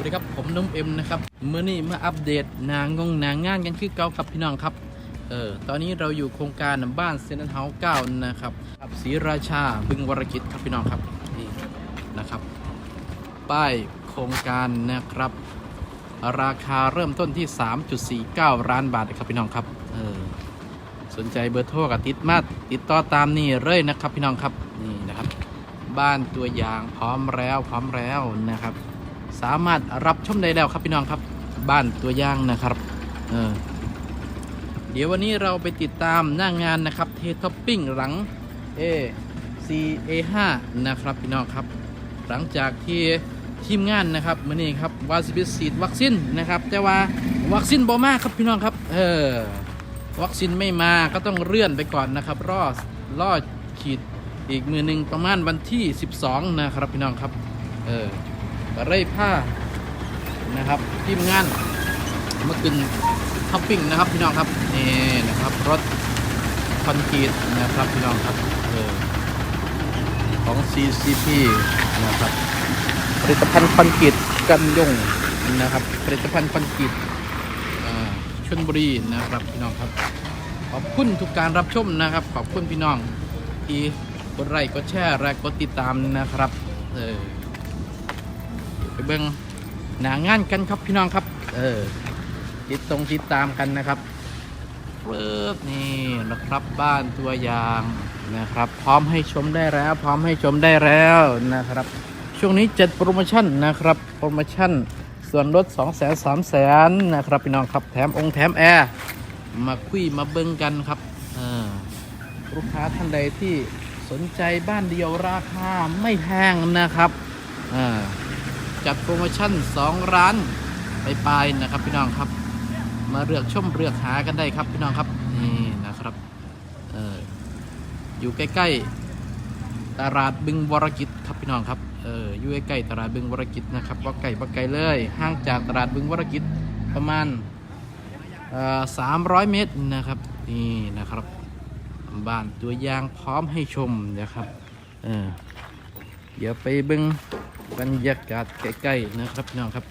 วัสดีครับผมน้องเอ็มนะครับเมื่อนี้มาอัปเดตนางงงนางงานกันคือเก่าครับพี่น้องครับเออตอนนี้เราอยู่โครงการบ้านเซนต์เฮาส์เก้านะครับกับศรีราชาบึงวรกิจครับพี่น้องครับนี่นะครับ ป้ายโครงการนะครับ ราคาเริ่มต้นที่ 3.49ล้านบาทครับพี่น้องครับเออสนใจเบอร์โทรกับติดมาติดต่อตามนี่เลยนะครับพี่น้องครับนี่นะครับ บ้านตัวอย่างพร้อมแล้วพร้อมแล้วนะครับ สามารถรับชมได้แล้วครับพี่น้องครับบ้านตัวอย่างนะครับเออเดี๋ยววันนี้เราไปติดตามหน้างงานนะครับเทท็อปปิ้งหลัง A C A 5นะครับพี่น้องครับ หลังจากที่ทีมงานนะครับมื่อนี้ครับวาซิบิสีดวัคซีนนะครับแต่ว่าวัคซีนบ่มาครับพี่น้องครับเออวัคซีนไม่มาก็ต้องเลื่อนไปก่อนนะครับรอรอฉีดอีกมือหนึ่งประมาณวันที่ 12 นะครับพี่น้องครับเออ ก็เลยผ้านะครับทีมงานเมื่อคืนท็อปปิ้งนะครับพี่น้องครับนี่นะครับรถคอนกรีตนะครับพี่น้องครับเออของ CCP นะครับผลิตภัณฑ์คอนกรีตกันยงนะครับผลิตภัณฑ์คอนกรีตชลบุรีนะครับพี่น้องครับขอบคุณทุกการรับชมนะครับ ขอบคุณพี่น้องที่กดไลค์กดแชร์และกดติดตามนะครับเออ เบิ่งหนางานกันครับพี่น้องครับ เออติดตรงติดตามกันนะครับเริ่มนี่นะครับบ้านตัวอย่างนะครับ พร้อมให้ชมได้แล้ว พร้อมให้ชมได้แล้วนะครับ ช่วงนี้จัดโปรโมชั่นนะครับ โปรโมชั่นส่วนลด2 0 0 0 0 0 3 0 0 0นะครับพี่น้องครับแถมองค์แถมแอร์มาคุยมาเบิ่งกันครับลูกค้าท่านใดที่สนใจบ้านเดียวราคาไม่แพงนะครับอ่า จัดโปรโมชั่น 2 ร้านไปปลายนะครับพี่น้องครับ มาเลือกชมเลือกหากันได้ครับพี่น้องครับนี่นะครับเอออยู่ใกล้ๆตลาดบึงวรกิจครับพี่น้องครับเอออยู่ใกล้ๆตลาดบึงวรกิจนะครับว่าไก่ว่าไก่เลยห่างจากตลาดบึงวรกิจประมาณสามร้อยเมตรนะครับนี่นะครับบ้านตัวอย่างพร้อมให้ชมนะครับเออ เดี๋ยวไปเบึงบรรยากาศใกล้ๆนะครับพี่น้องครับ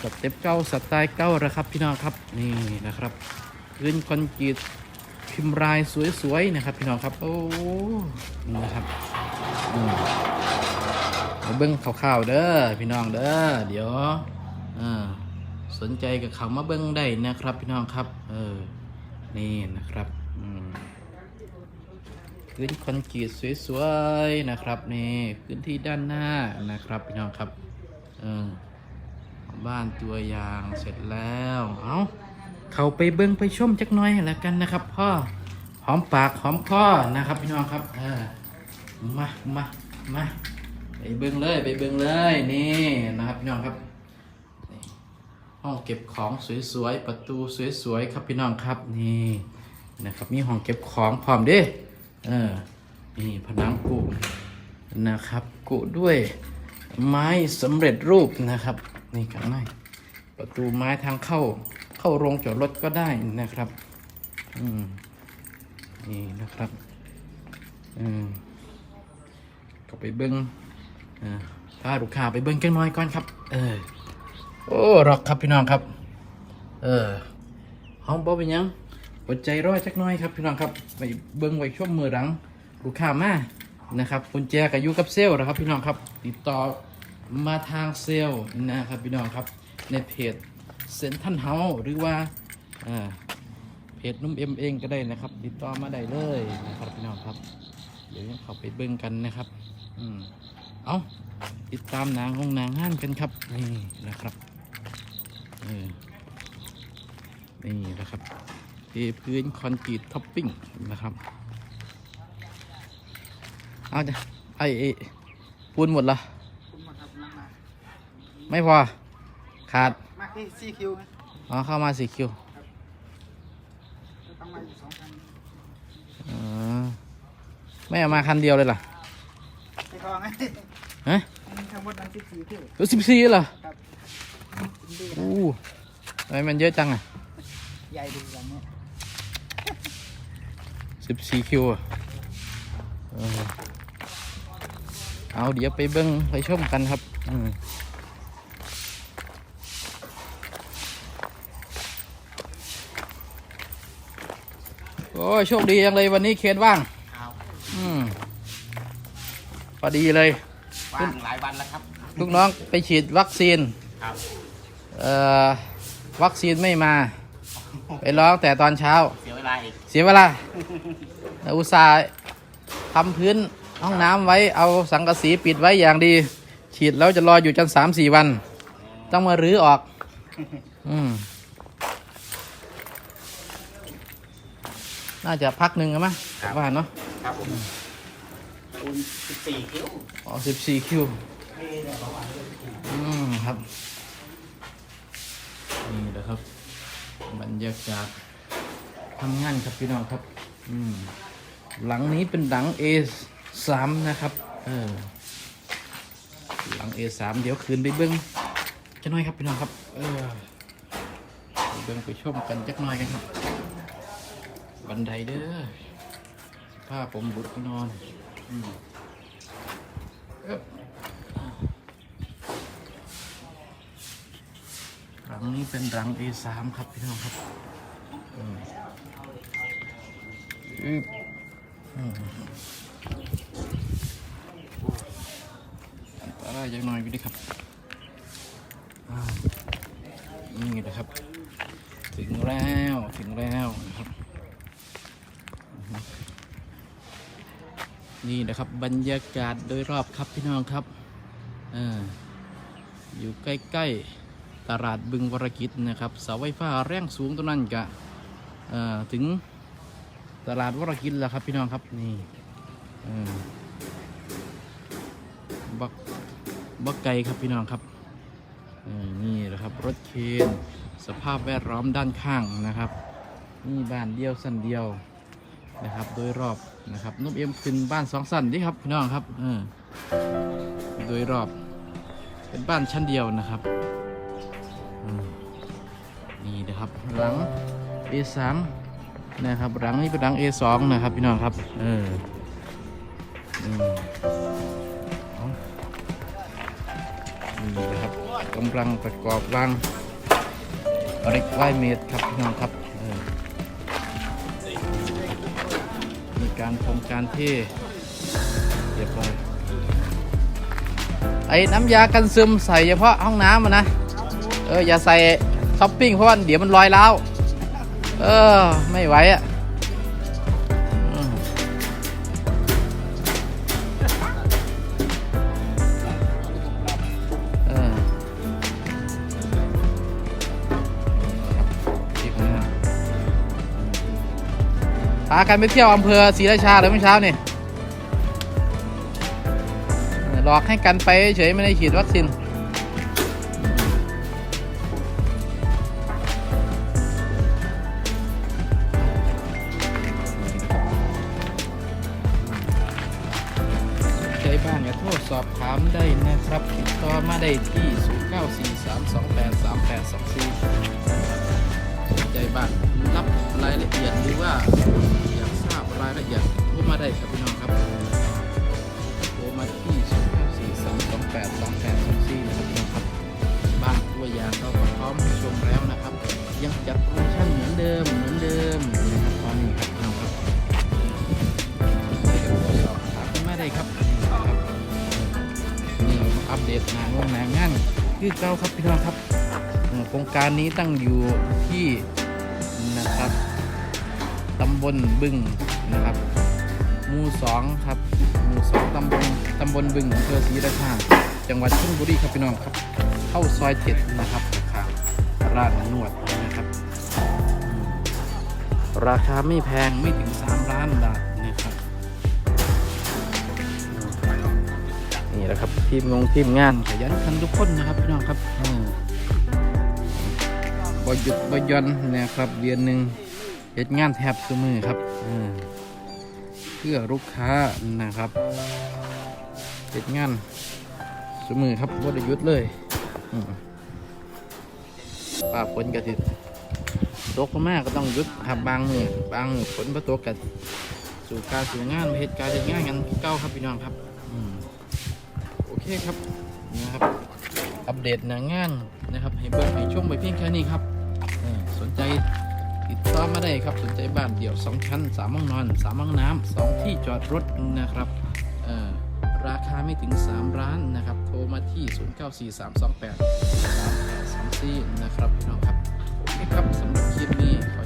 สเต็ปเก้าสไตล์เก้านะครับพี่น้องครับนี่นะครับพื้นคอนกรีตพิมพ์ลายสวยๆนะครับพี่น้องครับโอ้นี่นะครับอืมมาเบิ้งข่าวๆเด้อพี่น้องเด้อเดี๋ยวสนใจกับเขามาเบิ้งได้นะครับพี่น้องครับเออนี่นะครับอืม พื้นคอนกรีตสวยๆนะครับนี่พื้นที่ด้านหน้านะครับพี่น้องครับเออบ้านตัวอย่างเสร็จแล้วเอาเข้าไปเบิ้งไปชมจักหน่อยแล้วกันนะครับพ่อหอมปากหอมคอนะครับพี่น้องครับเออมามามาไปเบิ้งเลยไปเบิ้งเลยนี่นะครับพี่น้องครับห้องเก็บของสวยๆประตูสวยๆครับพี่น้องครับนี่นะครับมีห้องเก็บของพร้อมเด้ เออนี่ผนังกุนะครับ กุด้วยไม้สำเร็จรูปนะครับ นี่ข้างในประตูไม้ทางเข้าเข้าโรงจอดรถก็ได้นะครับ อืมนี่นะครับอืมก็ไปเบิ้งอ่าพาลูกค้าไปเบิ้งกันน้อยก่อนครับ เออ โอ้รอกครับพี่น้องครับ เออห้องบ่เป็นยัง อดใจรอจักหน้อยครับพี่น้องครับไปเบิ้งไว้ช่วงมือหลังลูกค้ามานะครับกุญแจก็อยู่กับเซลนะครับ พี่น้องครับติดต่อมาทางเซลนะครับพี่น้องครับในเพจเซนทันเฮาหรือว่าเพจนุ่มเอ็มเองก็ได้นะครับ ติดต่อมาได้เลยนะครับพี่น้องครับ เดี๋ยวยังเขาไปเบิ้งกันนะครับอืมเอาติดตามนางของนางห้านกันครับนี่นะครับเออนี่นะครับ เทพื้นคอนกรีตท็อปปิ้งนะครับ เอาจ้ะไอ้ไอ้ปูนหมดละคุณมาครับนั่งมาไม่พอ ขาด มาที่ซีคิวอ๋อ เข้ามาสี่คิวต้องมาอยู่สองพันอ๋อไม่เอามาคันเดียวเลยล่ะไม่พอไงฮะทั้งหมดนั้นสิบสี่คิวรู้สิบสี่เหรอครับดีนะอู้ทำไมมันเยอะจังอะ ใหญ่ดีแบบนี้ 14Q สี่คิวเอาเดี๋ยวไปเบิ้งไปชมกันครับโอ้โชคดียังเลยวันนี้เคสว่างอืมพอดีเลยว่างหลายวันแล้วครับ ลูกน้องไปฉีดวัคซีนวัคซีนไม่มา ไปร้องแต่ตอนเช้า เสียเวลาอีกเสียเวลา อุตส่าห์ทำพื้นห้องน้ำไว้เอาสังกะสีปิดไว้อย่างดี ฉีดแล้วจะรออยู่จนสามสี่วัน ต้องมารื้อออก อืมน่าจะพักหนึ่งกันมั้ยว่าเนาะครับผมคูณสิบสี่คิ้วอ๋อสิบสี่คิวอืมครับ นี่นะครับ บรรยากาศ ทำงานครับพี่น้องครับ อืมหลังนี้เป็นหลัง A สามนะครับ เออ หลัง A สามเดี๋ยวคืนไปเบิ้งจะน้อยครับพี่น้องครับ เออไปเบิ้งไปชมกันจักหน่อยกันครับ บันไดเด้อผ้าผมบุดนอนอืมเอิบหลังนี้เป็นหลัง A3 ครับพี่น้องครับ อืมอึ๊บอืมอันตรายจังน่อยพี่ดิครับนี่นะครับ ถึงแล้วถึงแล้วนะครับ นี่นะครับบรรยากาศโดยรอบครับพี่น้องครับออยู่ใกล้ๆตลาดบึงวรกิจนะครับเสาไฟฟ้าแรงสูงตัวนั้นกะถึง ตลาดวรกิจแล้วครับพี่น้องครับนี่บักบักไก่ครับพี่น้องครับนี่นะครับรถเคนสภาพแวดล้อมด้านข้างนะครับนี่บ้านเดียวสั้นเดียวนะครับ โดยรอบนะครับนุ่มเอ็มขึ้นบ้านสองสั้นดิครับพี่น้องครับเออโดยรอบเป็นบ้านชั้นเดียวนะครับนี่นะครับหลัง A3 นะครับหลังนี้เป็นหลัง A2 นะครับพี่น้องครับ เอออืมเอานี่นะครับกำลังประกอบวางเร็กไวเมตรครับพี่น้องครับมีการทำการเทเรียบร้อยไอ้น้ำยากันซึมใส่เฉพาะห้องน้ำอะนะ เอออย่าใส่ท็อปปิ้งเพราะว่าเดี๋ยวมันลอยแล้ว เออ ไม่ไหวอะเออจีบหน้าพากันไปเที่ยวอำเภอศรีราชาเลยเมื่อเช้านี่หลอกให้กันไปเฉยไม่ได้ฉีดวัคซีน บ้านอย่าโทษสอบถามได้นะครับ ติดต่อมาได้ที่ 0943283824ใจบ้านรับรายละเอียดหรือว่าอยากทราบรายละเอียดโทรมาได้ครับพี่น้องครับโทรมาที่ 0 9 4 3 2 8 2 8 2 4นะครับพี่น้องครับบ้านตัวอย่างเราก็พร้อมชมแล้วนะครับ ยังจัดโปรโมชั่นเหมือนเดิม เดตงานวงงานงานคือเก้าครับพี่น้องครับโครงการนี้ตั้งอยู่ที่นะครับตำบลบึงนะครับหมู่สองครับหมู่สองตำบลตำบลบึงอำเภอศรีราชาจังหวัดชลบุรีครับพี่น้องครับ เข้าซอยเจ็ดนะครับข้างร้านนวดนะครับ ราคาไม่แพงไม่ถึง 3 ล้านบาท แหละครับทีมงงทีมงานขยันกันทุกคนนะครับพี่น้องครับอืมบหยุดบหย่อนนะครับเดือนหนึ่งเฮ็ดงานแทบทุกมือครับอ่าเพื่อลูกค้านะครับเฮ็ดงานทุกมือครับบ่ได้หยุดเลยอืมป่าฝนกะติตกมากก็ต้องหยุดครับบางมือบางมือฝนบ่ตกกันสู่การสู่งานเหตุการณ์เหตุงานกันเก้าครับพี่น้องครับ เองครับนะครับ อัปเดตหนางานนะครับให้เบิ้งให้ช่วงไปเพียงแค่นี้ครับสนใจติดต่อมาได้ครับ สนใจบ้านเดี่ยว 2 ชั้น 3 ห้องนอน 3 ห้องน้ำ 2 ที่จอดรถนะครับราคาไม่ถึง 3 ล้านนะครับ โทรมาที่ 0943283834 นะครับพี่น้องครับ โอเคครับสำหรับคลิปนี้ขอ